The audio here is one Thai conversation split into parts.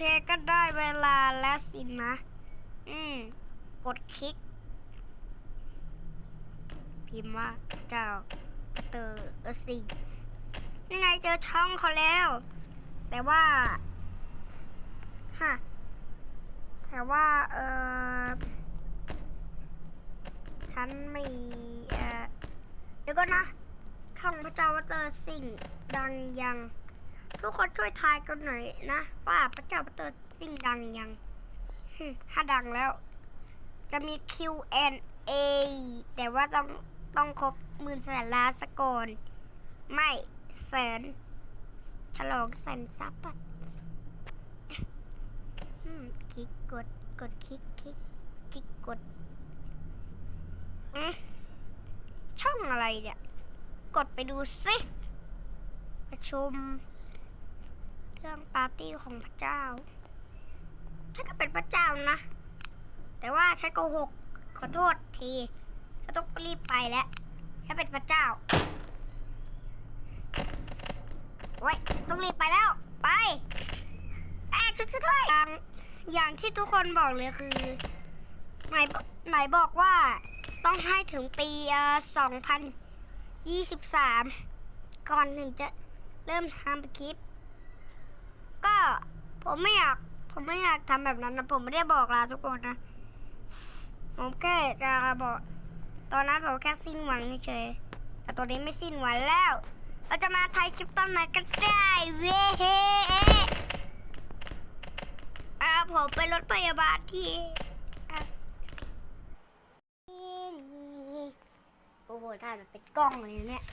คก็ได้เวลาแล้วสินะ อืม กดคลิก พิมพ์ว่าเจ้าเตอร์สิงยังไงเจอช่องเขาแล้ว แต่ว่าฮะแต่ว่า เออฉันม่เออเดี๋ยวก่อนนะช่องพระเจ้าวัตเตอร์สิงดังยัง ทุกคนช่วยทายกันหน่อยนะ ว่าพระเจ้าวัตเตอร์สิ่งดังยังถ้าดังแล้ว จะมี Q&A แต่ว่าต้องต้องครบหมื่นแสนล้านสกอนไม่แสน ฉลองแสนซับอะอืมคลิกกดกดคลิกคลิกคลิกกดอืมช่องอะไรเนี่ย กดไปดูสิประชุม เรื่องปาร์ตี้ของพระเจ้า ฉันก็เป็นพระเจ้านะ แต่ว่าฉันโกหก ขอโทษทีฉันต้องรีบไปแล้วฉันเป็นพระเจ้าไว้ยต้องรีบไปแล้ว ไปแอบชุดฉันด้วยอย่างอย่างที่ทุกคนบอกเลยคือไหนไหนบอกว่าต้องให้ถึงปีสองพันยี่สิบสามก่อนถึงจะเริ่มทำคลิป ผมไม่อยาก ผมไม่อยากทำแบบนั้นนะผมไม่ได้บอกลาทุกคนนะ ผมแค่จะบอก ตอนนั้นผมแค่สิ้นหวังเฉยแต่ตอนนี้ไม่สิ้นหวังแล้ว เราจะมาถ่ายคลิปตอนไหนก็ได้เว้ยอ่าผมเป็นรถพยาบาลที่โอ้โหถ่ายมันเป็นกล้องเลยเนี่ย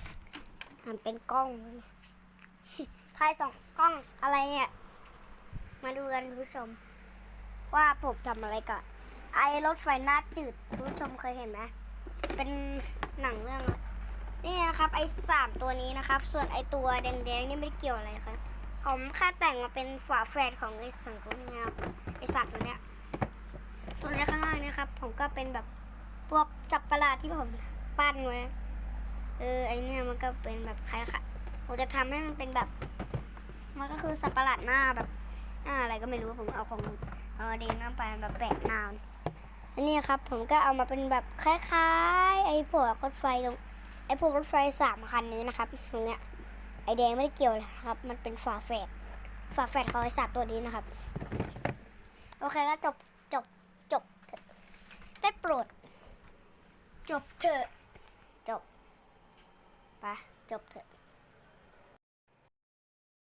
มันเป็นกล้องถ่ายสองกล้องอะไรเนี่ย มาดูกันคุณผู้ชม ว่าผมทำอะไรก่อนไอรถไฟหน้าจืดคุณผู้ชมเคยเห็นไหมเป็นหนังเรื่องอะนี่นะครับ ไอสามตัวนี้นะครับ ส่วนไอตัวแดงๆนี่ไม่ได้เกี่ยวอะไรครับผมแค่แต่งมาเป็นฝาแฝดของไอสังตัวนี้ครับไอสัตว์ตัวเนี้ยส่วนในข้างล่างนะครับ ผมก็เป็นแบบพวกจับประหลาดที่ผมปั้นไว้เออไอเนี่ยมันก็เป็นแบบคล้ายค่ะผมจะทำให้มันเป็นแบบ มันก็คือสัตว์ประหลาดหน้าแบบ หน้าอะไรก็ไม่รู้ผมเอาของเอาเดนน้ำไปแบบแปะนานอันนี้ครับผมก็เอามาเป็นแบบคล้ายๆ ไอ้พวกรถไฟตรงไอ้พวกรถไฟสามคันนี้นะครับตรงเนี้ยไอแดงไม่ได้เกี่ยวเลยครับ มันเป็นฝาแฝดฝาแฝดของไอสัตว์ตัวนี้นะครับ โอเคก็จบจบจบเถอะได้โปรด จบเถอะ จบไปจบเถอะ